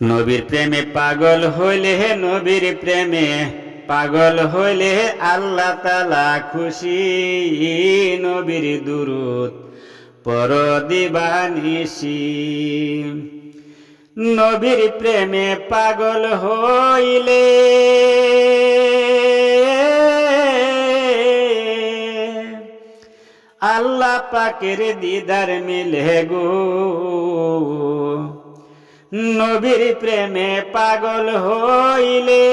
নবীর প্রেমে পাগল হইলে নবীর প্রেমে, পাগল হইলে আল্লাহ তালা খুশি নবীর দুরুত পর দিবানিসি নবীর প্রেমে পাগল হইলে আল্লাহ পাকের দিদার মিলে গো। নবীর প্রেমে পাগল হইলে।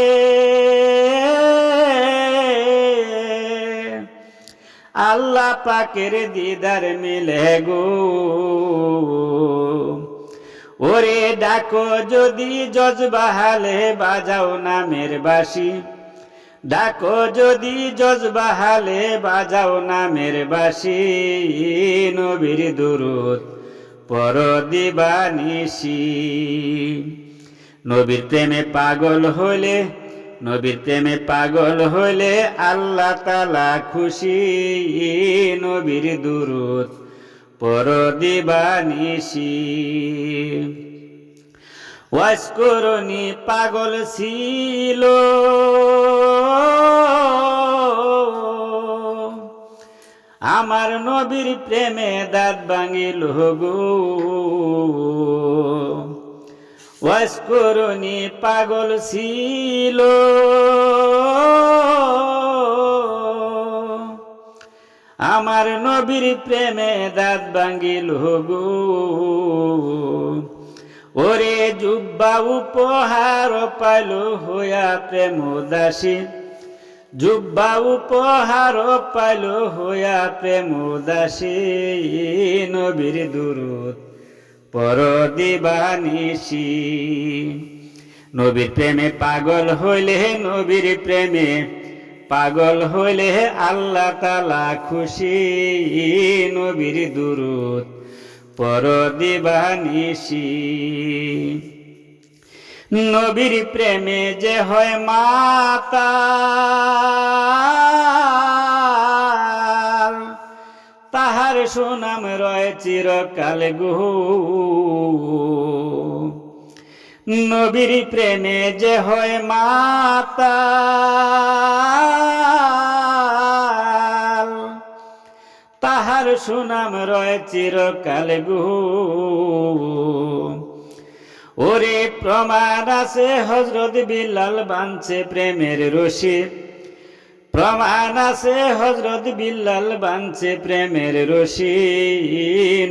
আল্লাহ পাকের দিদার মিলে গো। ওরে ডাকো যদি জজবাহালে বাজাও নামের বাসি ডাকো যদি জজবাহালে বাজাও নামের বাসি নবীর দুরুদ পর দিবানিসি নবীর প্রেমে পাগল হলে নবীর প্রেমে পাগল হলে আল্লাহ তালা খুশি। নবীর দুরুদ পর দিবানিসি ওয়াসকরণী পাগল ছিল। আমার নবীর প্রেমে দাঁত ভাঙিল গো ওয়াসকরণী পাগল ছিল। আমার নবীর প্রেমে দাঁত ভাঙিল গো ওরে জুব্বা উপহার পাইল, হইয়া প্রেম দাসী জুব্বা উপহার পাইল হইয়া প্রেম দাসী নবীর দুরুত পর দিবানিসি নবীর প্রেমে পাগল হইলে নবীর প্রেমে, পাগল হইলে আল্লাহ তালা খুশি নবীর দুরুত পর দিবানিসি নবীর প্রেমে যে হয় মাতা। তাহার সুনাম রয় চিরকাল গো নবীর প্রেমে যে হয় মাতা। তাহার সুনাম রয় চিরকাল গো ওরে প্রমাণ আছে হজরত বিল্লাল বানছে প্রেমের রশি। প্রমাণ আছে হজরত বিল্লাল বানছে প্রেমের রশি।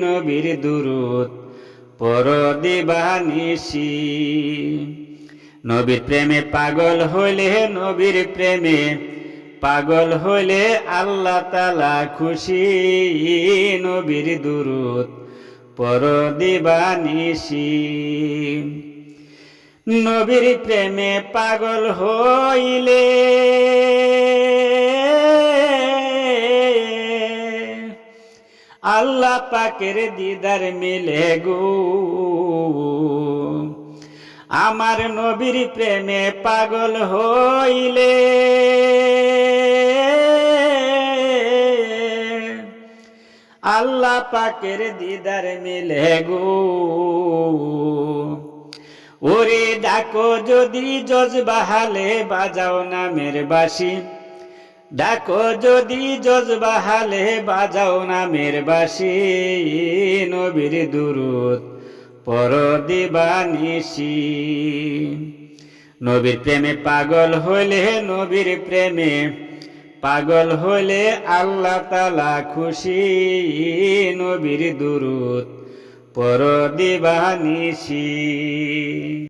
নবীর দুরুত পর দিবানিসি নবীর প্রেমে পাগল হইলে নবীর প্রেমে, পাগল হইলে আল্লাহ তালা খুশি। নবীর দুরুত পর দিবানিসি নবীর প্রেমে পাগল হইলে আল্লাহ পাকের দিদার মিলে গো। আমার নবীর প্রেমে পাগল হইলে আল্লাহ পাকের দিদার মিলে গো। ওরে ডাকো যদি জজ বাহালে বাজাও না নামের বাসি ডাকো যদি জজ বাহালে বাজাও না নামের বাসি নবীর দুরুত পর দিবানিসি নবীর প্রেমে পাগল হইলে নবীর প্রেমে পাগল হলে আল্লাহ তালা খুশি নবীর দুরুত পর দিবানিসি